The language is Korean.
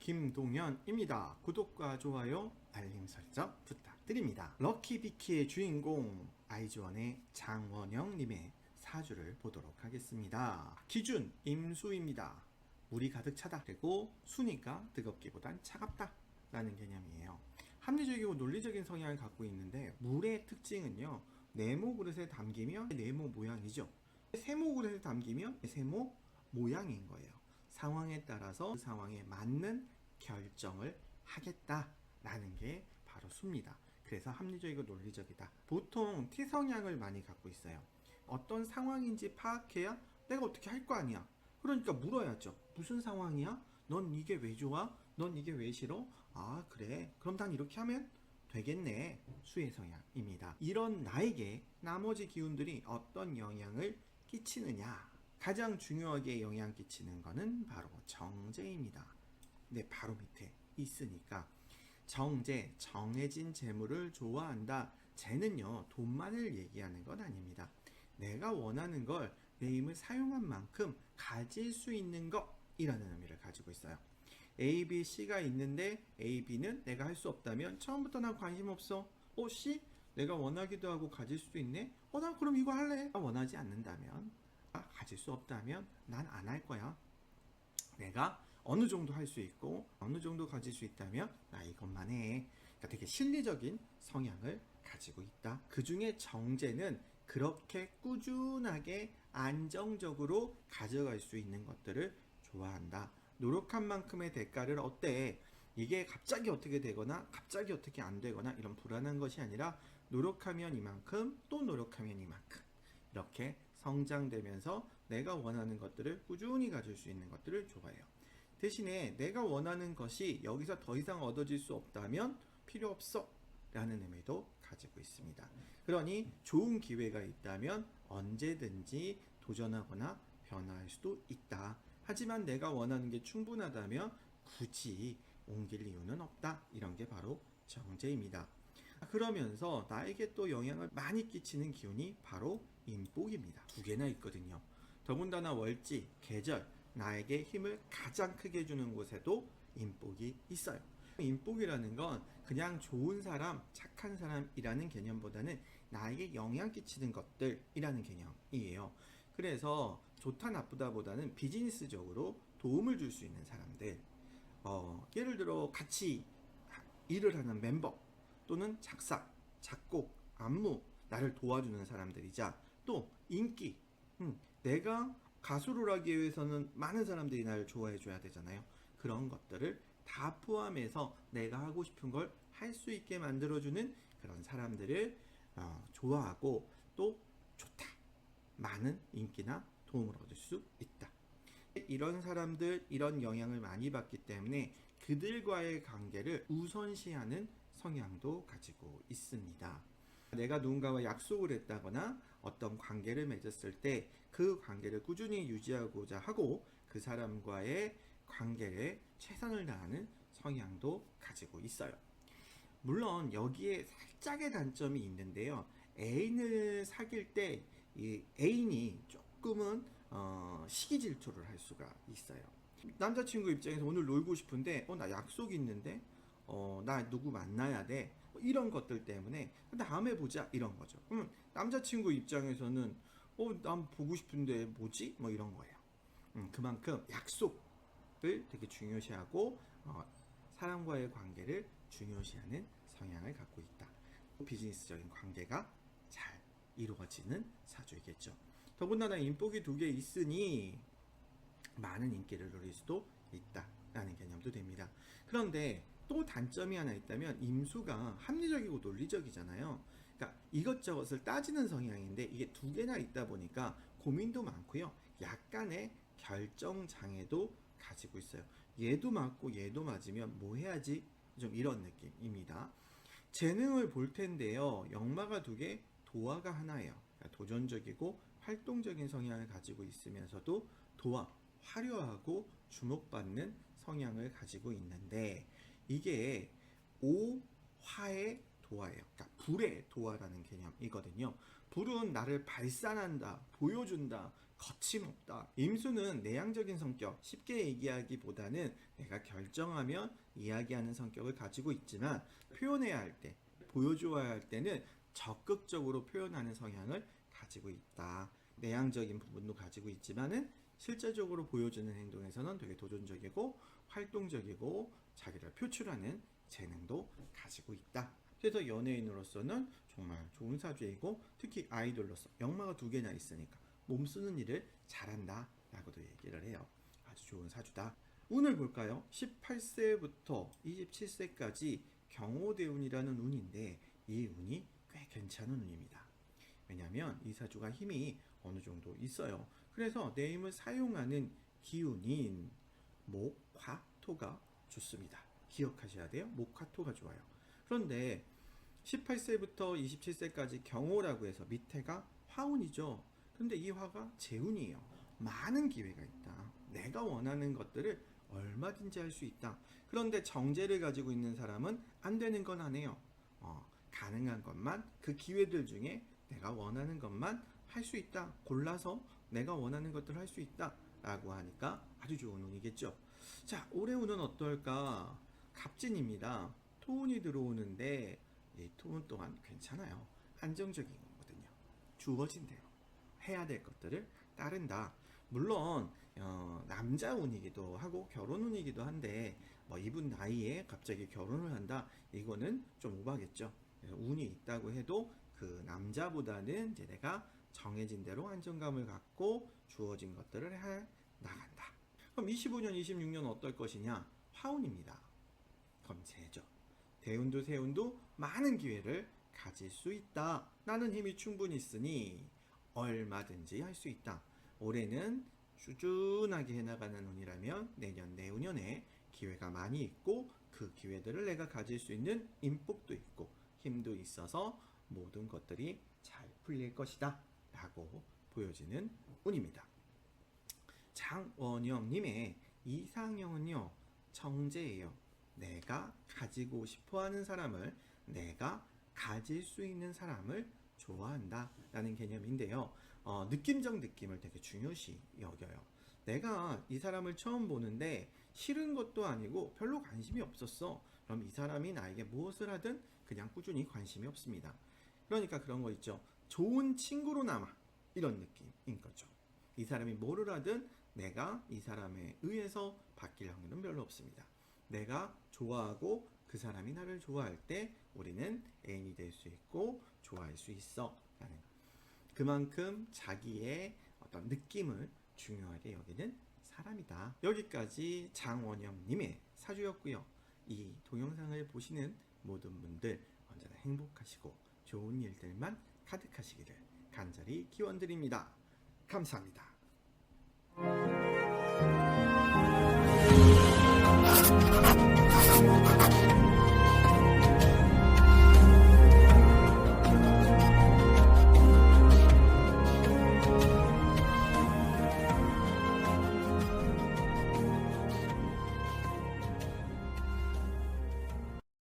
김동현입니다. 구독과 좋아요, 알림 설정 부탁드립니다. 럭키비키의 주인공 아이즈원의 장원영님의 사주를 보도록 하겠습니다. 기준 임수입니다. 물이 가득 차다. 그리고 순위가 뜨겁기보단 차갑다. 라는 개념이에요. 합리적이고 논리적인 성향을 갖고 있는데 물의 특징은요. 네모 그릇에 담기면 네모 모양이죠. 세모 그릇에 담기면 세모 모양인 거예요. 상황에 따라서 그 상황에 맞는 결정을 하겠다라는 게 바로 수입니다. 그래서 합리적이고 논리적이다. 보통 T 성향을 많이 갖고 있어요. 어떤 상황인지 파악해야 내가 어떻게 할 거 아니야. 그러니까 물어야죠. 무슨 상황이야? 넌 이게 왜 좋아? 넌 이게 왜 싫어? 아, 그래. 그럼 난 이렇게 하면 되겠네. 수의 성향입니다. 이런 나에게 나머지 기운들이 어떤 영향을 끼치느냐. 가장 중요하게 영향 끼치는 거는 바로 정제입니다. 네, 바로 밑에 있으니까. 정제, 정해진 재물을 좋아한다. 재는요, 돈만을 얘기하는 건 아닙니다. 내가 원하는 걸 내 힘을 사용한 만큼 가질 수 있는 것이라는 의미를 가지고 있어요. A, B, C가 있는데 A, B는 내가 할 수 없다면 처음부터 난 관심 없어. 어, C? 내가 원하기도 하고 가질 수도 있네? 어, 난 그럼 이거 할래. 원하지 않는다면, 아, 가질 수 없다면 난 안 할 거야. 내가 어느 정도 할 수 있고 어느 정도 가질 수 있다면 나 이것만 해. 그러니까 되게 실리적인 성향을 가지고 있다. 그 중에 정제는 그렇게 꾸준하게 안정적으로 가져갈 수 있는 것들을 좋아한다. 노력한 만큼의 대가를 어때? 이게 갑자기 어떻게 되거나 갑자기 어떻게 안 되거나 이런 불안한 것이 아니라 노력하면 이만큼 또 노력하면 이만큼 이렇게 성장되면서 내가 원하는 것들을 꾸준히 가질 수 있는 것들을 좋아해요. 대신에 내가 원하는 것이 여기서 더 이상 얻어질 수 없다면 필요 없어 라는 의미도 가지고 있습니다. 그러니 좋은 기회가 있다면 언제든지 도전하거나 변화할 수도 있다. 하지만 내가 원하는 게 충분하다면 굳이 옮길 이유는 없다. 이런 게 바로 정제입니다. 그러면서 나에게 또 영향을 많이 끼치는 기운이 바로 인복입니다. 두 개나 있거든요. 더군다나 월지, 계절, 나에게 힘을 가장 크게 주는 곳에도 인복이 있어요. 인복이라는 건 그냥 좋은 사람, 착한 사람이라는 개념보다는 나에게 영향 끼치는 것들이라는 개념이에요. 그래서 좋다 나쁘다 보다는 비즈니스적으로 도움을 줄 수 있는 사람들. 어, 예를 들어 같이 일을 하는 멤버 또는 작사, 작곡, 안무 나를 도와주는 사람들이자 또 인기 음, 내가 가수를 하기 위해서는 많은 사람들이 나를 좋아해 줘야 되잖아요. 그런 것들을 다 포함해서 내가 하고 싶은 걸 할 수 있게 만들어주는 그런 사람들을 어, 좋아하고 또 좋다. 많은 인기나 도움을 얻을 수 있다. 이런 사람들, 이런 영향을 많이 받기 때문에 그들과의 관계를 우선시하는 성향도 가지고 있습니다. 내가 누군가와 약속을 했다거나 어떤 관계를 맺었을 때 그 관계를 꾸준히 유지하고자 하고 그 사람과의 관계에 최선을 다하는 성향도 가지고 있어요. 물론 여기에 살짝의 단점이 있는데요. 애인을 사귈 때 이 애인이 조금은 어, 시기 질투를 할 수가 있어요. 남자친구 입장에서 오늘 놀고 싶은데 어 나 약속 있는데 어 나 누구 만나야 돼 뭐 이런 것들 때문에 다음에 보자 이런 거죠. 그러면 남자친구 입장에서는 어 난 보고 싶은데 뭐지 뭐 이런 거예요. 음, 그만큼 약속을 되게 중요시하고 어, 사람과의 관계를 중요시하는 성향을 갖고 있다. 비즈니스적인 관계가 잘 이루어지는 사주이겠죠. 더군다나 인복이 두 개 있으니 많은 인기를 누릴 수도 있다라는 개념도 됩니다. 그런데 또 단점이 하나 있다면 임수가 합리적이고 논리적이잖아요. 그러니까 이것저것을 따지는 성향인데 이게 두 개나 있다 보니까 고민도 많고요. 약간의 결정 장애도 가지고 있어요. 얘도 맞고 얘도 맞으면 뭐 해야지? 좀 이런 느낌입니다. 재능을 볼 텐데요. 역마가 두 개, 도화가 하나예요. 그러니까 도전적이고 활동적인 성향을 가지고 있으면서도 도화, 화려하고 주목받는 성향을 가지고 있는데 이게 오화의 도화예요. 그러니까 불의 도화라는 개념이거든요. 불은 나를 발산한다, 보여준다, 거침없다. 임수는 내향적인 성격, 쉽게 얘기하기보다는 내가 결정하면 이야기하는 성격을 가지고 있지만 표현해야 할 때, 보여주어야 할 때는 적극적으로 표현하는 성향을 가지고 있다. 내향적인 부분도 가지고 있지만은 실제적으로 보여주는 행동에서는 되게 도전적이고 활동적이고 자기를 표출하는 재능도 가지고 있다. 그래서 연예인으로서는 정말 좋은 사주이고 특히 아이돌로서 역마가 두 개나 있으니까 몸 쓰는 일을 잘한다 라고도 얘기를 해요. 아주 좋은 사주다. 운을 볼까요? 18세부터 27세까지 경호대운이라는 운인데 이 운이 꽤 괜찮은 운입니다. 왜냐하면 이 사주가 힘이 어느 정도 있어요. 그래서 내 힘을 사용하는 기운인 목, 화, 토가 좋습니다. 기억하셔야 돼요. 목, 화, 토가 좋아요. 그런데 18세부터 27세까지 경호라고 해서 밑에가 화운이죠. 근데 이 화가 재운이에요. 많은 기회가 있다. 내가 원하는 것들을 얼마든지 할 수 있다. 그런데 정제를 가지고 있는 사람은 안 되는 건 안 해요. 어, 가능한 것만 그 기회들 중에 내가 원하는 것만 할 수 있다. 골라서 내가 원하는 것들을 할 수 있다. 라고 하니까 아주 좋은 운이겠죠. 자, 올해 운은 어떨까? 갑진입니다. 토운이 들어오는데 이 토운 동안 괜찮아요. 안정적인 거거든요. 주어진 대로 해야 될 것들을 따른다. 물론 어, 남자 운이기도 하고 결혼 운이기도 한데 뭐 이분 나이에 갑자기 결혼을 한다 이거는 좀 오바겠죠. 그래서 운이 있다고 해도 그 남자보다는 이제 내가 정해진 대로 안정감을 갖고 주어진 것들을 해 나간다. 그럼 25년, 26년 어떨 것이냐? 화운입니다. 그럼 재죠. 대운도 세운도 많은 기회를 가질 수 있다. 나는 힘이 충분히 있으니 얼마든지 할 수 있다. 올해는 꾸준하게 해나가는 운이라면 내년, 내후년에 기회가 많이 있고 그 기회들을 내가 가질 수 있는 인복도 있고 힘도 있어서 모든 것들이 잘 풀릴 것이다. 라고 보여지는 운입니다. 장원영님의 이상형은요, 정제예요. 내가 가지고 싶어 하는 사람을 내가 가질 수 있는 사람을 좋아한다. 라는 개념인데요. 어, 느낌적 느낌을 되게 중요시 여겨요. 내가 이 사람을 처음 보는데 싫은 것도 아니고 별로 관심이 없었어. 그럼 이 사람이 나에게 무엇을 하든 그냥 꾸준히 관심이 없습니다. 그러니까 그런 거 있죠. 좋은 친구로 남아. 이런 느낌인 거죠. 이 사람이 뭐를 하든 내가 이 사람에 의해서 바뀔 확률은 별로 없습니다. 내가 좋아하고 그 사람이 나를 좋아할 때 우리는 애인이 될 수 있고 좋아할 수 있어. 라는 그만큼 자기의 어떤 느낌을 중요하게 여기는 사람이다. 여기까지 장원영님의 사주였고요. 이 동영상을 보시는 모든 분들 언제나 행복하시고 좋은 일들만 가득하시기를 간절히 기원드립니다. 감사합니다. Thank.